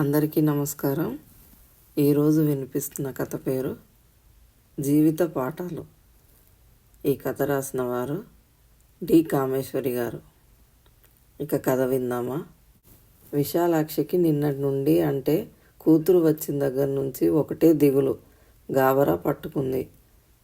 అందరికీ నమస్కారం. ఈరోజు వినిపిస్తున్న కథ పేరు జీవిత పాఠాలు. ఈ కథ రాసిన వారు డి కామేశ్వరి గారు. ఇక కథ విందామా? విశాలాక్షికి నిన్నటి నుండి అంటే కూతురు వచ్చిన దగ్గర నుంచి ఒకటే దిగులు. గాబరా పట్టుకుంది.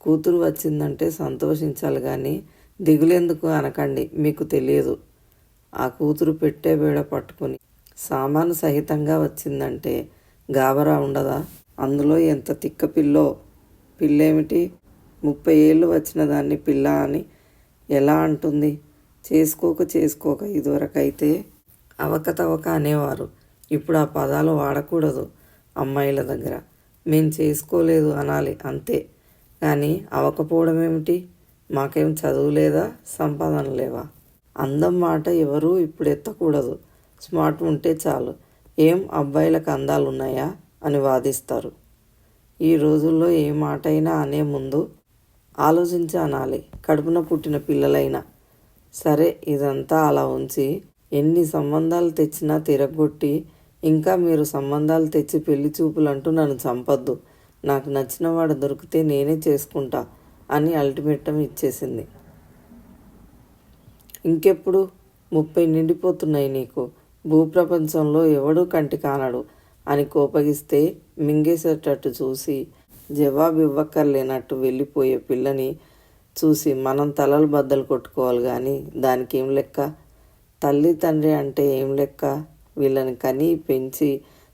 కూతురు వచ్చిందంటే సంతోషించాలి కానీ దిగులెందుకు అనకండి మీకు తెలియదు. ఆ కూతురు పెట్టే బేడ పట్టుకుని సామాను సహితంగా వచ్చిందంటే గాబరా ఉండదా? అందులో ఎంత తిక్క పిల్లో? పిల్లేమిటి? ముప్పై ఏళ్ళు వచ్చిన దాన్ని పిల్ల అని ఎలా అంటుంది? చేసుకోక చేసుకోక ఇదివరకైతే అవకతవక అనేవారు. ఇప్పుడు ఆ పదాలు వాడకూడదు అమ్మాయిల దగ్గర. మేం చేసుకోలేదు అనాలి అంతే. కానీ అవకపోవడం ఏమిటి మాకేం చదువు లేదా? సంపాదన లేవా? అందం మాట ఎవరూ ఇప్పుడు ఎత్తకూడదు. స్మార్ట్ ఉంటే చాలు. ఏం అబ్బాయిలకు అందాలు ఉన్నాయా అని వాదిస్తారు. ఈ రోజుల్లో ఏ మాట అయినా అనే ముందు ఆలోచించి అనాలి కడుపున పుట్టిన పిల్లలైనా. సరే ఇదంతా అలా ఉంచి ఎన్ని సంబంధాలు తెచ్చినా తిరగొట్టి ఇంకా మీరు సంబంధాలు తెచ్చి పెళ్ళి చూపులు అంటూ నన్ను చంపొద్దు. నాకు నచ్చిన వాడు దొరికితే నేనే చేసుకుంటా అని అల్టిమేటం ఇచ్చేసింది. ఇంకెప్పుడు? ముప్పై నిండిపోతున్నాయి నీకు. భూప్రపంచంలో ఎవడూ కంటి కానడు అని కోపగిస్తే మింగేసేటట్టు చూసి జవాబు ఇవ్వక్కర్లేనట్టు వెళ్ళిపోయే పిల్లని చూసి మనం తలలు బద్దలు కొట్టుకోవాలి కానీ దానికి ఏం లెక్క? తల్లి తండ్రి అంటే ఏం లెక్క? వీళ్ళని కని పెంచి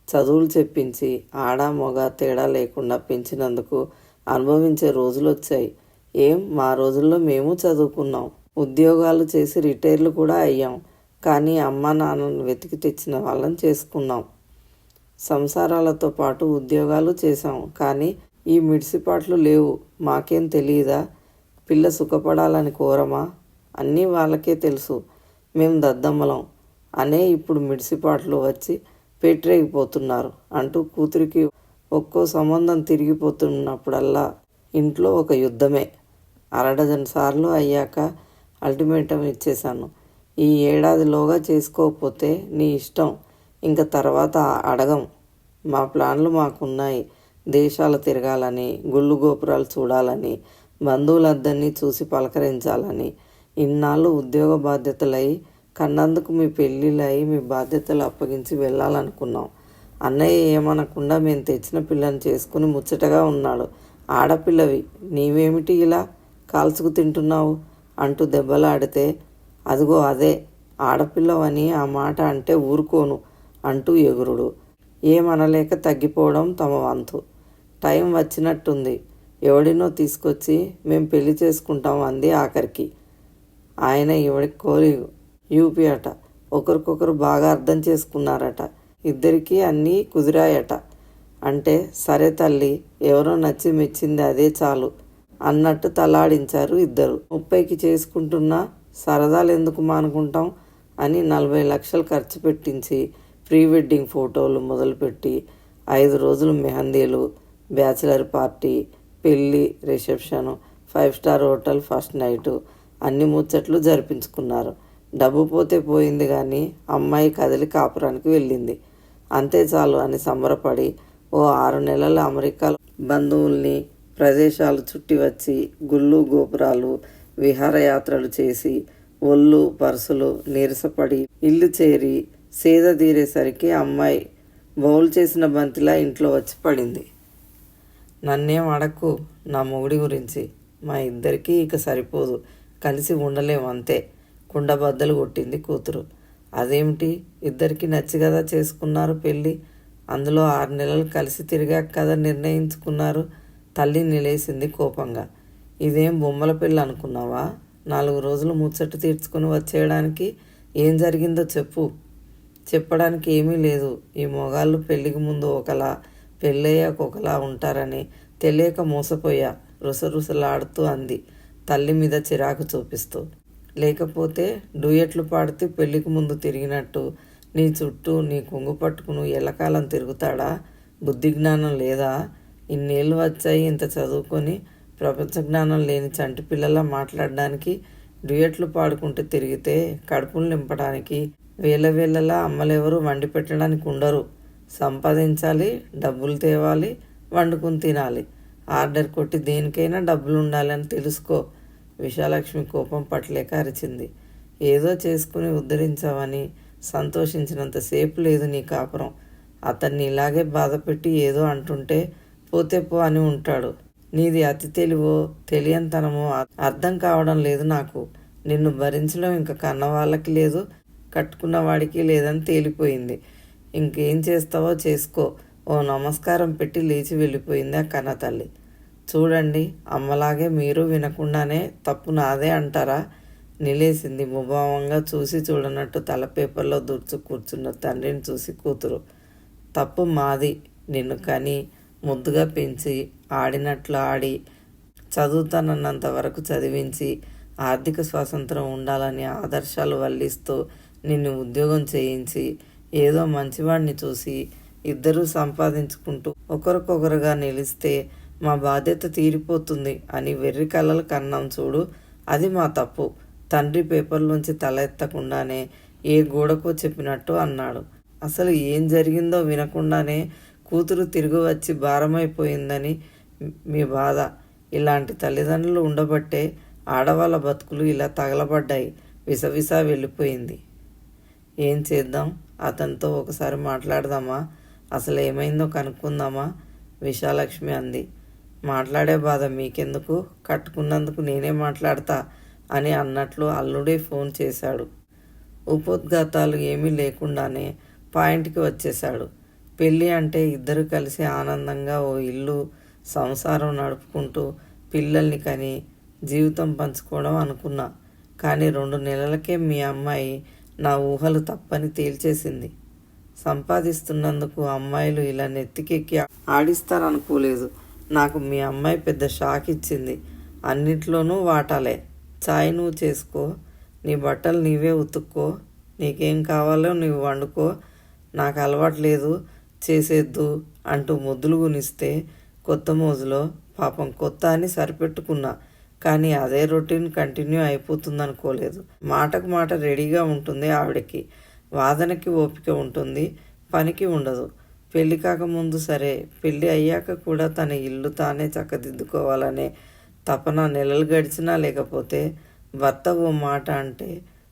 చదువులు చెప్పించి ఆడ మొగ తేడా లేకుండా పెంచినందుకు అనుభవించే రోజులు వచ్చాయి ఏం? మా రోజుల్లో మేము చదువుకున్నాం. ఉద్యోగాలు చేసి రిటైర్లు కూడా అయ్యాం. కానీ అమ్మ నాన్నను వెతికి తెచ్చిన వాళ్ళని చేసుకున్నాం. సంసారాలతో పాటు ఉద్యోగాలు చేశాం. కానీ ఈ మిడిసిపాట్లు లేవు. మాకేం తెలియదా? పిల్ల సుఖపడాలని కోరమా? అన్నీ వాళ్ళకే తెలుసు. మేం దద్దమ్మలం. అనే ఇప్పుడు మిడిసిపాట్లు వచ్చి పెట్టరేగిపోతున్నారు అంటూ కూతురికి ఒక్కో సంబంధం తిరిగిపోతున్నప్పుడల్లా ఇంట్లో ఒక యుద్ధమే. అరడజన్ సార్లు అయ్యాక అల్టిమేటం ఇచ్చేశాను. ఈ ఏడాదిలోగా చేసుకోకపోతే నీ ఇష్టం. ఇంకా తర్వాత అడగం. మా ప్లాన్లు మాకున్నాయి. దేశాలు తిరగాలని గుళ్ళు గోపురాలు చూడాలని బంధువులందరినీ చూసి పలకరించాలని. ఇన్నాళ్ళు ఉద్యోగ బాధ్యతలై కన్నందుకు మీ పెళ్ళిళ్ళై మీ బాధ్యతలు అప్పగించి వెళ్ళాలనుకున్నాం. అన్నయ్య ఏమనకుండా మేము తెచ్చిన పిల్లని చేసుకుని ముచ్చటగా ఉన్నాడు. ఆడపిల్లవి నీవేమిటి ఇలా కాల్చుకు తింటున్నావు? అంటూ దెబ్బలాడితే అదిగో అదే ఆడపిల్లవని ఆ మాట అంటే ఊరుకోను అంటూ ఎగురుడు. ఏమనలేక తగ్గిపోవడం తమ వంతు. టైం వచ్చినట్టుంది. ఎవడినో తీసుకొచ్చి మేము పెళ్ళి చేసుకుంటాం అంది ఆఖరికి. ఆయన ఎవడి కోరి యూపీ అట. ఒకరికొకరు బాగా అర్థం చేసుకున్నారట. ఇద్దరికీ అన్నీ కుదిరాయట. అంటే సరే తల్లి ఎవరో నచ్చి మెచ్చింది అదే చాలు అన్నట్టు తలాడించారు ఇద్దరు. ముప్పైకి చేసుకుంటున్నా సరదాలు ఎందుకు మానుకుంటాం అని నలభై లక్షలు ఖర్చు పెట్టించి ప్రీ వెడ్డింగ్ ఫోటోలు మొదలుపెట్టి ఐదు రోజులు మెహందీలు బ్యాచిలర్ పార్టీ పెళ్ళి reception five star hotel first night అన్ని ముచ్చట్లు జరిపించుకున్నారు. డబ్బు పోతే పోయింది కానీ అమ్మాయి కదిలి కాపురానికి వెళ్ళింది. అంతే చాలు అని సంబరపడి ఓ ఆరు నెలల అమెరికాలో బంధువుల్ని ప్రదేశాలు చుట్టి వచ్చి గుళ్ళు గోపురాలు విహారయాత్రలు చేసి ఒళ్ళు పర్సులు నీరసపడి ఇల్లు చేరి సేద తీరేసరికి అమ్మాయి బౌల్ చేసిన బంతిలా ఇంట్లో వచ్చి పడింది. నన్నేం అడక్కు? నా మొగుడి గురించి. మా ఇద్దరికీ ఇక సరిపోదు. కలిసి ఉండలేం అంతే. కుండబద్దలు కొట్టింది కూతురు. అదేమిటి? ఇద్దరికి నచ్చి కదా చేసుకున్నారు పెళ్ళి? అందులో ఆరు నెలలు కలిసి తిరిగాక కదా నిర్ణయించుకున్నారు? తల్లి నిలేసింది కోపంగా. ఇదేం బొమ్మల పెళ్ళి అనుకున్నావా? నాలుగు రోజులు ముచ్చట తీర్చుకుని వచ్చేయడానికి ఏం జరిగిందో చెప్పు. చెప్పడానికి ఏమీ లేదు. ఈ మొగాళ్ళు పెళ్ళికి ముందు ఒకలా పెళ్ళయ్యాక ఒకలా ఉంటారని తెలియక మోసపోయా రుసరుసలాడుతూ అంది తల్లి మీద చిరాకు చూపిస్తూ. లేకపోతే డూయట్లు పాడితే పెళ్ళికి ముందు తిరిగినట్టు నీ చుట్టూ నీ కొంగు పట్టుకును ఎల్లకాలం తిరుగుతాడా? బుద్ధి జ్ఞానం లేదా? ఇన్నేళ్ళు వచ్చాయి ఇంత చదువుకొని ప్రపంచ జ్ఞానం లేని చంటి పిల్లల మాట్లాడడానికి డ్యూయట్లు పాడుకుంటూ తిరిగితే కడుపులు నింపడానికి వేల వేలలా అమ్మలెవరూ వండి పెట్టడానికి ఉండరు. సంపాదించాలి డబ్బులు తేవాలి వండుకుని తినాలి. ఆర్డర్ కొట్టి దేనికైనా డబ్బులు ఉండాలని తెలుసుకో. విశాలక్ష్మి కోపం పట్టలేక అరిచింది. ఏదో చేసుకుని ఉద్ధరించావని సంతోషించినంతసేపు లేదు నీ కాపురం. అతన్ని ఇలాగే బాధపెట్టి ఏదో అంటుంటే పోతే పో అని ఉంటాడు. నీది అతి తెలివో తెలియంతనమో అర్థం కావడం లేదు నాకు. నిన్ను భరించడం ఇంకా కన్నవాళ్ళకి లేదు కట్టుకున్న వాడికి లేదని తేలిపోయింది. ఇంకేం చేస్తావో చేసుకో. ఓ నమస్కారం పెట్టి లేచి వెళ్ళిపోయింది ఆ కన్న తల్లి. చూడండి అమ్మలాగే మీరు వినకుండానే తప్పు నాదే అంటారా? నిలేసింది ముభావంగా చూసి చూడనట్టు తల పేపర్లో దుర్చు కూర్చున్న తండ్రిని చూసి కూతురు. తప్పు మాది నిన్ను కని ముద్దుగా పెంచి ఆడినట్లు ఆడి చదువుతానన్నంత వరకు చదివించి ఆర్థిక స్వాతంత్రం ఉండాలని ఆదర్శాలు వల్లిస్తూ నిన్ను ఉద్యోగం చేయించి ఏదో మంచివాడిని చూసి ఇద్దరూ సంపాదించుకుంటూ ఒకరికొకరుగా నిలిస్తే మా బాధ్యత తీరిపోతుంది అని వెర్రి కళ్ళలు కన్నాం చూడు. అది మా తప్పు. తండ్రి పేపర్లోంచి తల ఎత్తకుండానే ఏ గోడకో చెప్పినట్టు అన్నాడు. అసలు ఏం జరిగిందో వినకుండానే కూతురు తిరిగి వచ్చి భారమైపోయిందని మీ బాధ. ఇలాంటి తల్లిదండ్రులు ఉండబట్టే ఆడవాళ్ళ బతుకులు ఇలా తగలబడ్డాయి. విసవిసా వెళ్ళిపోయింది. ఏం చేద్దాం? అతనితో ఒకసారి మాట్లాడదామా? అసలు ఏమైందో కనుక్కుందామా? విశాలక్ష్మి అంది. మాట్లాడే బాధ మీకెందుకు? కట్టుకున్నందుకు నేనే మాట్లాడతా అని అన్నట్లు అల్లుడే ఫోన్ చేశాడు. ఉపోద్ఘాతాలు ఏమీ లేకుండానే పాయింట్కి వచ్చేశాడు. పెళ్ళి అంటే ఇద్దరు కలిసి ఆనందంగా ఓ ఇల్లు సంసారం నడుపుకుంటూ పిల్లల్ని కని జీవితం పంచుకోవడం అనుకున్నా. కానీ రెండు నెలలకే మీ అమ్మాయి నా ఊహలు తప్పని తేల్చేసింది. సంపాదిస్తున్నందుకు అమ్మాయిలు ఇలా నెత్తికెక్కి ఆడిస్తారనుకోలేదు. నాకు మీ అమ్మాయి పెద్ద షాక్ ఇచ్చింది. అన్నిట్లోనూ వాటాలే. చాయ్ నువ్వు చేసుకో. నీ బట్టలు నీవే ఉతుక్కో. నీకేం కావాలో నువ్వు వండుకో. నాకు అలవాటు లేదు. చేసేద్దు అంటూ ముద్దులు గునిస్తే కొత్త మోజులో పాపం కొత్త అని సరిపెట్టుకున్నా. కానీ అదే రొటీన్ కంటిన్యూ అయిపోతుంది అనుకోలేదు మాటకు మాట రెడీగా ఉంటుంది ఆవిడకి. వాదనకి ఓపిక ఉంటుంది పనికి ఉండదు. పెళ్ళి కాకముందు సరే పెళ్ళి అయ్యాక కూడా తన ఇల్లు తానే చక్కదిద్దుకోవాలనే తపన నెలలు గడిచినా లేకపోతే భర్త ఓ మాట అంటే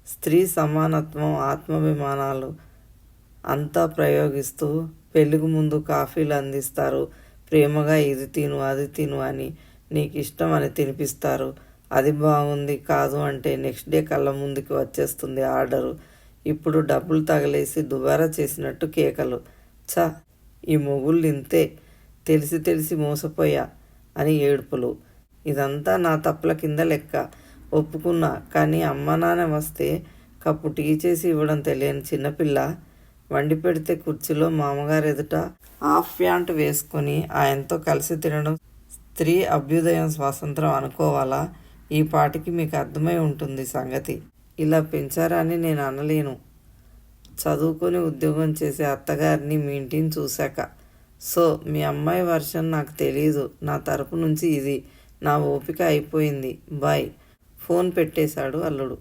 స్త్రీ సమానత్వం ఆత్మాభిమానాలు అంతా ప్రయోగిస్తూ పెళ్ళికి ముందు కాఫీలు అందిస్తారు. ప్రేమగా ఇది తిను అది తిను అని నీకు ఇష్టం అని తినిపిస్తారు. అది బాగుంది కాదు అంటే నెక్స్ట్ డే కళ్ళ ముందుకి వచ్చేస్తుంది ఆర్డరు. ఇప్పుడు డబ్బులు తగలేసి దుబారా చేసినట్టు కేకలు. చ ఈ మొగుళ్ళు ఇంతే. తెలిసి తెలిసి మోసపోయా అని ఏడుపులు. ఇదంతా నా తప్పుల కింద లెక్క. ఒప్పుకున్నా కానీ అమ్మ నాన్న వస్తే కప్పు టీ చేసి ఇవ్వడం తెలియని చిన్నపిల్ల. వండి పెడితే కుర్చీలో మామగారు ఎదుట హాఫ్ ప్యాంట్ వేసుకొని ఆయనతో కలిసి తినడం స్త్రీ అభ్యుదయం స్వాతంత్రం అనుకోవాలా? ఈ పాటికి మీకు అర్థమై ఉంటుంది సంగతి. ఇలా పెంచారని నేను అనలేను. చదువుకొని ఉద్యోగం చేసే అత్తగారిని మీ ఇంటిని చూశాక. సో మీ అమ్మాయి వర్షన్ నాకు తెలియదు నా తరపు నుంచి ఇది. నా ఓపిక అయిపోయింది. బాయ్. ఫోన్ పెట్టేశాడు అల్లుడు.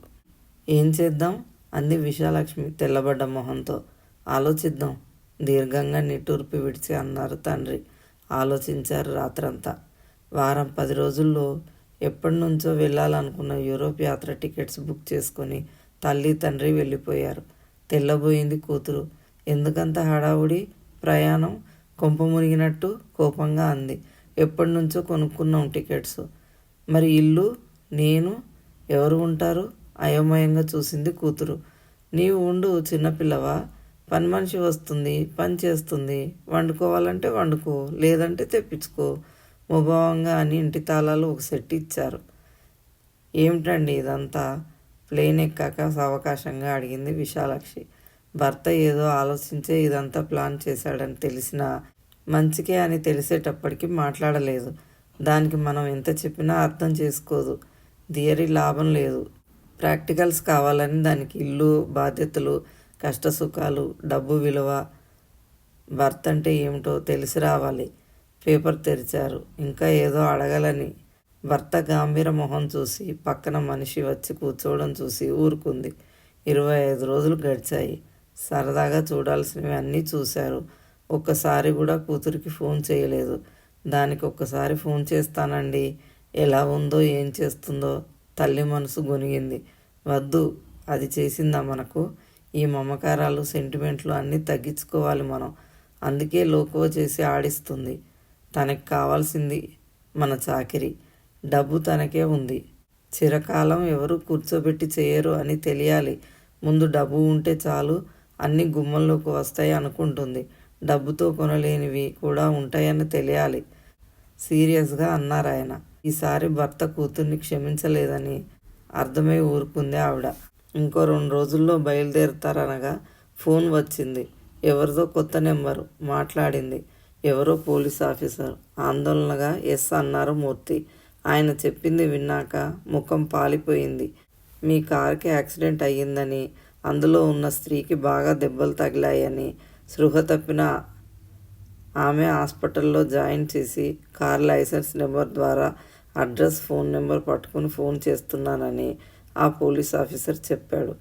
ఏం చేద్దాం? అంది విశాలక్ష్మి తెల్లబడ్డ మొహంతో. ఆలోచిద్దాం. దీర్ఘంగా నిట్టూర్పు విడిచి అన్నారు తండ్రి. ఆలోచించారు రాత్రంతా. వారం పది రోజుల్లో ఎప్పటి నుంచో వెళ్ళాలనుకున్న యూరోప్ యాత్ర టికెట్స్ బుక్ చేసుకొని తల్లి తండ్రి వెళ్ళిపోయారు. తెల్లబోయింది కూతురు. ఎందుకంత హడావుడి? ప్రయాణం? కొంప మునిగినట్టు కోపంగా అంది. ఎప్పటి నుంచో కొనుక్కున్నాం టికెట్స్. మరి ఇల్లు? నేను? ఎవరు ఉంటారు? అయోమయంగా చూసింది కూతురు. నీవు ఉండు చిన్నపిల్లవా? పని మనిషి వస్తుంది పని చేస్తుంది. వండుకోవాలంటే వండుకో లేదంటే తెప్పించుకో. ముభావంగా అని ఇంటి తాళాలు ఒక సెట్ ఇచ్చారు. ఏమిటండి ఇదంతా? ప్లేన్ ఎక్కాక అవకాశంగా అడిగింది విశాలాక్షి. భర్త ఏదో ఆలోచించే ఇదంతా ప్లాన్ చేశాడని తెలిసిన మంచికే అని తెలిసేటప్పటికి మాట్లాడలేదు. దానికి మనం ఎంత చెప్పినా అర్థం చేసుకోదు. థియరీ లాభం లేదు. ప్రాక్టికల్స్ కావాలని దానికి ఇల్లు బాధ్యతలు కష్టసుఖాలు డబ్బు విలువ భర్త అంటే ఏమిటో తెలిసి రావాలి. పేపర్ తెరిచారు. ఇంకా ఏదో అడగలని. భర్త గాంభీర మొహం చూసి పక్కన మనిషి వచ్చి కూర్చోవడం చూసి ఊరుకుంది. ఇరవై ఐదు రోజులు గడిచాయి. సరదాగా చూడాల్సినవి అన్నీ చూశారు. ఒక్కసారి కూడా కూతురికి ఫోన్ చేయలేదు. దానికి ఒక్కసారి ఫోన్ చేస్తానండి. ఎలా ఉందో ఏం చేస్తుందో తల్లి మనసు గొనిగింది వద్దు అది చేసిందా మనకు? ఈ మమకారాలు సెంటిమెంట్లు అన్నీ తగ్గించుకోవాలి మనం. అందుకే లోకువ చేసి ఆడిస్తుంది. తనకి కావాల్సింది మన చాకిరి. డబ్బు తనకే ఉంది. చిరకాలం ఎవరు కూర్చోబెట్టి చేయరు అని తెలియాలి. ముందు డబ్బు ఉంటే చాలు అన్ని గుమ్మంలోకి వస్తాయి అనుకుంటుంది. డబ్బుతో కొనలేనివి కూడా ఉంటాయని తెలియాలి. సీరియస్గా అన్నారు ఆయన ఈసారి భర్త కూతుర్ని క్షమించలేదని అర్థమై ఊరుకుంది ఆవిడ. ఇంకో రెండు రోజుల్లో బయలుదేరుతారనగా ఫోన్ వచ్చింది. ఎవరిదో కొత్త నెంబరు మాట్లాడింది. ఎవరో పోలీస్ ఆఫీసర్. ఆందోళనగా ఎస్ అన్నారు మూర్తి. ఆయన చెప్పింది విన్నాక ముఖం పాలిపోయింది. మీ కారుకి యాక్సిడెంట్ అయ్యిందని అందులో ఉన్న స్త్రీకి బాగా దెబ్బలు తగిలాయని సృహ తప్పిన ఆమె హాస్పిటల్లో జాయిన్ చేసి కార్ లైసెన్స్ నెంబర్ ద్వారా అడ్రస్ ఫోన్ నెంబర్ పట్టుకుని ఫోన్ చేస్తున్నానని ఆ పోలీస్ ఆఫీసర్ చెప్పాడు.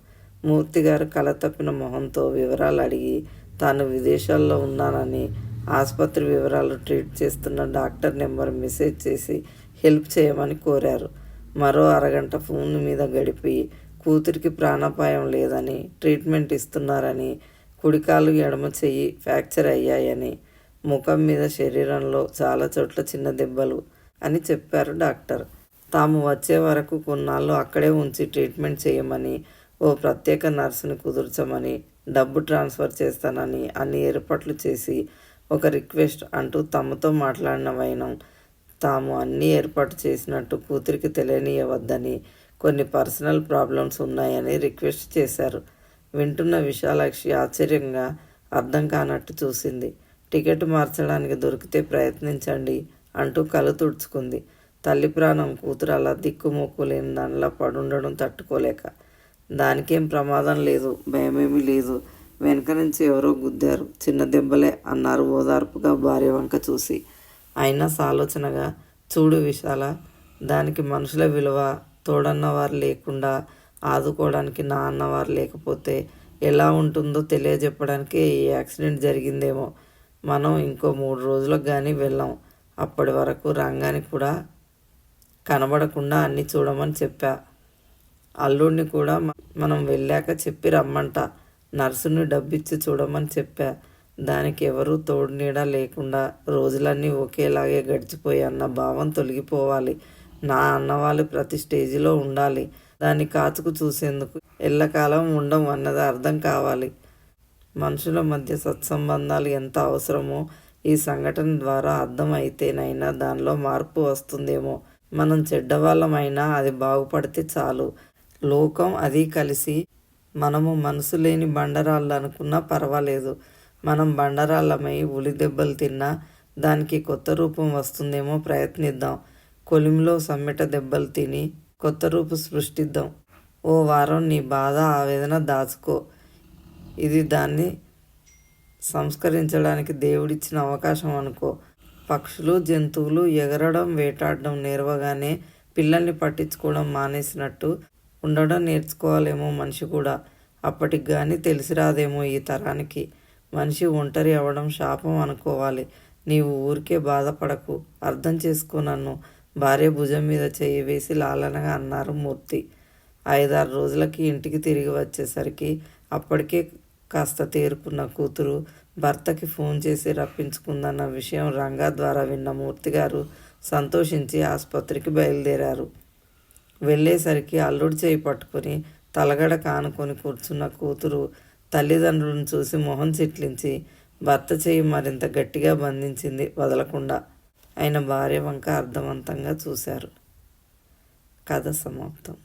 మూర్తి గారు కల తప్పిన మొహంతో వివరాలు అడిగి తాను విదేశాల్లో ఉన్నానని ఆసుపత్రి వివరాలు ట్రీట్ చేస్తున్న డాక్టర్ నెంబర్ మెసేజ్ చేసి హెల్ప్ చేయమని కోరారు. మరో అరగంట ఫోన్ మీద గడిపి కూతురికి ప్రాణాపాయం లేదని ట్రీట్మెంట్ ఇస్తున్నారని కుడికాలు ఎడమ చెయ్యి ఫ్రాక్చర్ అయ్యాయని ముఖం మీద శరీరంలో చాలా చోట్ల చిన్న దెబ్బలు అని చెప్పారు డాక్టర్. తాము వచ్చే వరకు కొన్నాళ్ళు అక్కడే ఉంచి ట్రీట్మెంట్ చేయమని ఓ ప్రత్యేక నర్సుని కుదుర్చమని డబ్బు ట్రాన్స్ఫర్ చేస్తానని అన్ని ఏర్పాట్లు చేసి ఒక రిక్వెస్ట్ అంటూ తమతో మాట్లాడిన వైనం తాము అన్నీ ఏర్పాటు చేసినట్టు కూతురికి తెలియనియవద్దని కొన్ని పర్సనల్ ప్రాబ్లమ్స్ ఉన్నాయని రిక్వెస్ట్ చేశారు. వింటున్న విశాలాక్షి ఆశ్చర్యంగా అర్థం కానట్టు చూసింది. టికెట్ మార్చడానికి దొరికితే ప్రయత్నించండి అంటూ కళ్ళు తుడుచుకుంది. తల్లి ప్రాణం కూతురు అలా దిక్కుమోక్కులేని దానిలా పడుండడం తట్టుకోలేక. దానికేం ప్రమాదం లేదు భయమేమీ లేదు. వెనక నుంచి ఎవరో గుద్దారు. చిన్న దెబ్బలే అన్నారు ఓదార్పుగా భార్య వంక చూసి. అయినా సాలోచనగా చూడు విశాల దానికి మనుషుల విలువ తోడన్నవారు లేకుండా ఆదుకోవడానికి నా అన్నవారు లేకపోతే ఎలా ఉంటుందో తెలియజెప్పడానికి ఈ యాక్సిడెంట్ జరిగిందేమో. మనం ఇంకో మూడు రోజులకు కానీ వెళ్ళాం. అప్పటి వరకు రంగానికి కూడా కనబడకుండా అన్నీ చూడమని చెప్పా. అల్లుడిని కూడా మనం వెళ్ళాక చెప్పి రమ్మంట. నర్సుని డబ్బిచ్చి చూడమని చెప్పా. దానికి ఎవరూ తోడు నీడ లేకుండా రోజులన్నీ ఒకేలాగే గడిచిపోయి అన్న భావం తొలగిపోవాలి. నా అన్నవాళ్ళు ప్రతి స్టేజిలో ఉండాలి. దాన్ని కాచుకు చూసేందుకు ఎల్లకాలం ఉండం అన్నది అర్థం కావాలి. మనుషుల మధ్య సత్సంబంధాలు ఎంత అవసరమో ఈ సంఘటన ద్వారా అర్థమైతేనైనా దానిలో మార్పు వస్తుందేమో. మనం చెడ్డవాళ్ళమైనా అది బాగుపడితే చాలు. లోకం అది కలిసి మనము మనసు లేని బండరాళ్ళు అనుకున్నా పర్వాలేదు. మనం బండరాళ్ళమై ఉలి దెబ్బలు తిన్నా దానికి కొత్త రూపం వస్తుందేమో ప్రయత్నిద్దాం. కొలిమిలో సమ్మెట దెబ్బలు తిని కొత్త రూపు సృష్టిద్దాం. ఓ వారం నీ బాధ ఆవేదన దాచుకో. ఇది దాన్ని సంస్కరించడానికి దేవుడిచ్చిన అవకాశం అనుకో. పక్షులు జంతువులు ఎగరడం వేటాడడం నేర్వగానే పిల్లల్ని పట్టించుకోవడం మానేసినట్టు ఉండడం నేర్చుకోవాలేమో మనిషి కూడా. అప్పటికి కానీ తెలిసి రాదేమో ఈ తరానికి. మనిషి ఒంటరి అవ్వడం శాపం అనుకోవాలి. నీవు ఊరికే బాధపడకు. అర్థం చేసుకో నన్ను. భార్య భుజం మీద చేయి వేసి లాలనగా అన్నారు మూర్తి. ఐదారు రోజులకి ఇంటికి తిరిగి వచ్చేసరికి అప్పటికే కాస్త తేరుకున్న కూతురు భర్తకి ఫోన్ చేసి రప్పించుకుందన్న విషయం రంగా ద్వారా విన్న మూర్తి గారు సంతోషించి ఆసుపత్రికి బయలుదేరారు. వెళ్ళేసరికి అల్లుడు చేయి పట్టుకుని తలగడ కానుకొని కూర్చున్న కూతురు తల్లిదండ్రులను చూసి మొహం చిట్లించి భర్త చేయి మరింత గట్టిగా బంధించింది వదలకుండా ఆయన భార్య వంక అర్థవంతంగా చూశారు. కథ సమాప్తం.